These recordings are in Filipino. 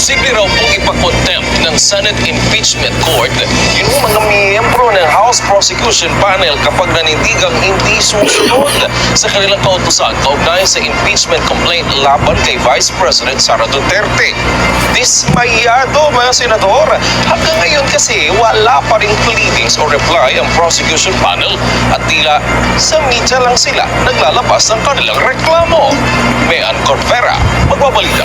Posible raw pong ipakontempt ng Senate Impeachment Court yung mga miyembro ng House Prosecution Panel kapag nanindigang hindi susunod sa kanilang kautusan kaugnay sa impeachment complaint laban kay Vice President Sara Duterte. Dismayado mga senador. Hanggang ngayon kasi wala pa rin pleadings o reply ang prosecution panel at tila sa media lang sila naglalabas ng kanilang reklamo. Mayan Corvera, magbabalita.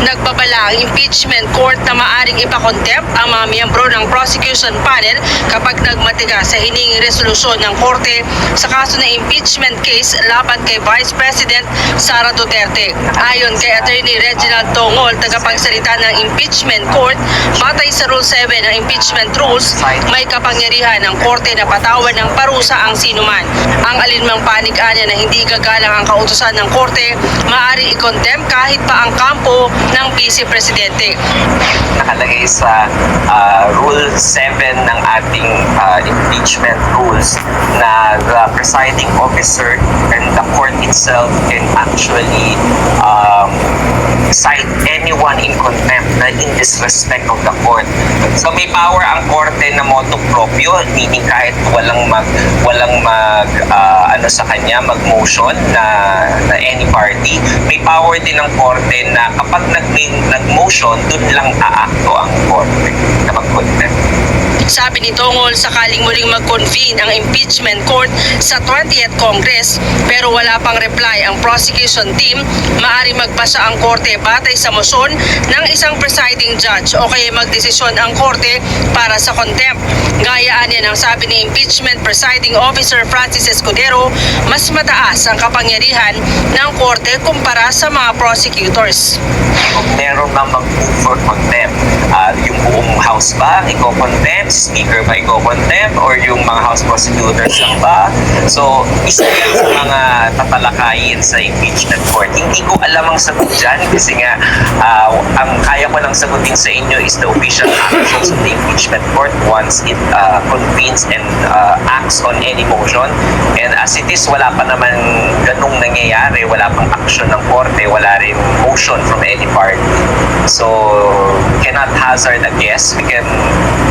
Nagbabala ang impeachment court na maaring ipakontempt ang mga miyembro ng prosecution panel kapag nagmatiga sa hiningin resolusyon ng korte sa kaso ng impeachment case laban kay Vice President Sara Duterte. Ayon kay Attorney Reginald Tongol, tagapagsalita ng impeachment court, batay sa Rule 7 ng impeachment rules, may kapangyarihan ng korte na patawan ng parusa ang sinuman. Ang alinmang panig-anya na hindi gagalang ang kautusan ng korte, maaari i-contempt kahit pa ang kampo ng Vice Presidente. nakalagay sa ah, Rule 7 ng ating ah, impeachment rules na the presiding officer and the court itself can actually um, cite anyone in contempt na in disrespect of the court. So may power ang korte na motu proprio, meaning kahit walang mag walang mag ah, ano sa kanya mag-motion na, na any party, may power din ng korte na kapag nag nag-motion, dun lang aakto ang korte na mag-contempt. Sabi ni Tongol, sakaling muling mag-convene ang impeachment court sa 20th Congress pero wala pang reply ang prosecution team, maaari magpasa ang korte batay sa moson ng isang presiding judge o kaya magdesisyon ang korte para sa contempt. Gayaan yan ang sabi ni impeachment presiding officer Francis Escudero, mas mataas ang kapangyarihan ng korte kumpara sa mga prosecutors. Meron mang mag-move for contempt, ah, yung buong house ba, i-contempt, speaker ba i-contempt, or yung mga house prosecutors lang ba? So, isa yan sa mga tatalakayin sa impeachment court. Hindi ko alam ang sagot dyan kasi nga, ah, ang kaya ko lang sagutin sa inyo is the official actions of the impeachment court once it ah, convenes and ah, acts on any motion. And as it is, wala pa naman ganung nangyayari, wala pang action ng korte, wala rin motion from any party. So, cannot hazard a guess. We can,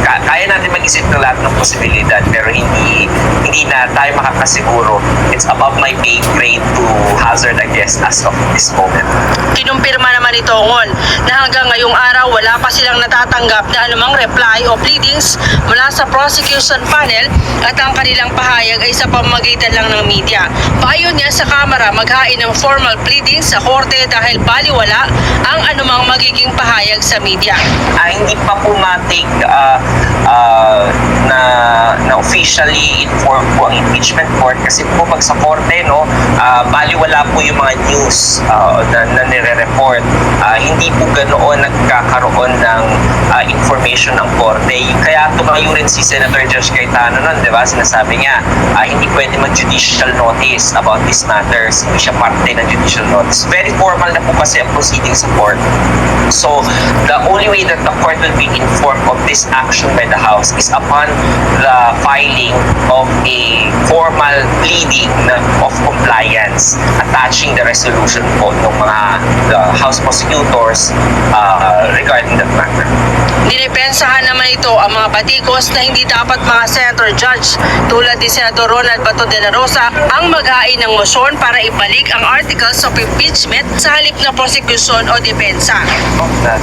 ka- kaya natin mag-isip ng lahat ng posibilidad pero hindi hindi na tayo makakasiguro. It's above my pay grade to hazard a guess as of this moment. Kinumpirma naman ni Tongol na hanggang ngayong araw wala pa silang natatanggap na anumang reply o pleadings mula sa prosecution panel at ang kanilang pahayag ay sa pamamagitan lang ng media. Payo niya sa Kamara maghain ng formal pleadings sa korte dahil baliwala ang anumang magiging pahayag sa media. Ah, hindi pa po matik ah, ah, na, na officially inform po ang impeachment court kasi po pag sa korte no ah, baliwala po yung mga news ah, na, na nire-report Ah, hindi po ganoon nagkakaroon ng ah, information ng korte kaya tumayo rin si Senator Josh Cayetano nun di ba? Sinasabi niya ah, hindi pwede mag-judicial notice about these matters hindi siya parte ng judicial notice. Very formal na po kasi ang proceeding sa court So, the only way that the court will be informed of this action by the House is upon the filing of a formal pleading of compliance attaching the resolution po ng mga the House prosecutors uh, regarding that matter. Dinipensahan naman ito ang mga batikos na hindi dapat mga senator judge tulad ni Senator Ronald Bato de la Rosa ang maghain ng motion para ibalik ang articles of impeachment sa halip na prosecution o depensa.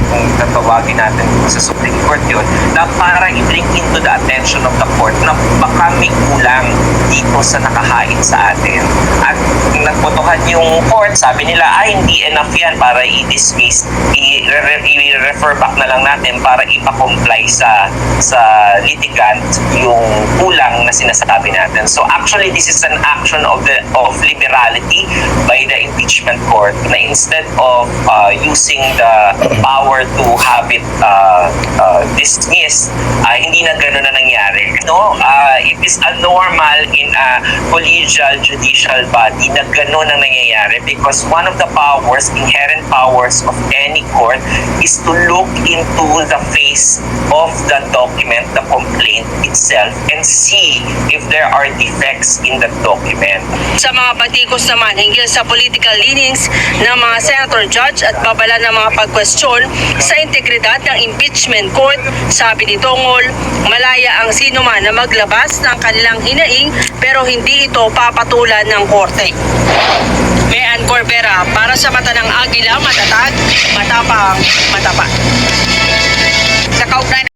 kung tatawagin natin sa Supreme Court yun, na para i-bring into the attention of the court na baka may kulang dito sa nakahain sa atin. At nagbotohan yung court, sabi nila, ay hindi enough yan para i-dismiss, i-refer back na lang natin para ipa-comply sa sa litigant yung kulang na sinasabi natin. So actually, this is an action of the of liberality by the impeachment court na instead of uh, using the power to have it uh, uh, dismissed, uh, hindi na gano'n na nangyari. No, uh, it is abnormal in a collegial judicial body na gano'n ang nangyayari because one of the powers, inherent powers of any court is to look into the face of the document, the complaint itself, and see if there are defects in the document. Sa mga batikos naman hinggil sa political leanings ng mga senator judge at babala ng mga pagkwestiyon sa integridad ng impeachment court. Sabi ni Tongol, malaya ang sino man na maglabas ng kanilang hinaing pero hindi ito papatulan ng korte. Mayan Corbera para sa mata ng Agila, matatag, matapang, matapat. Sa kaugnay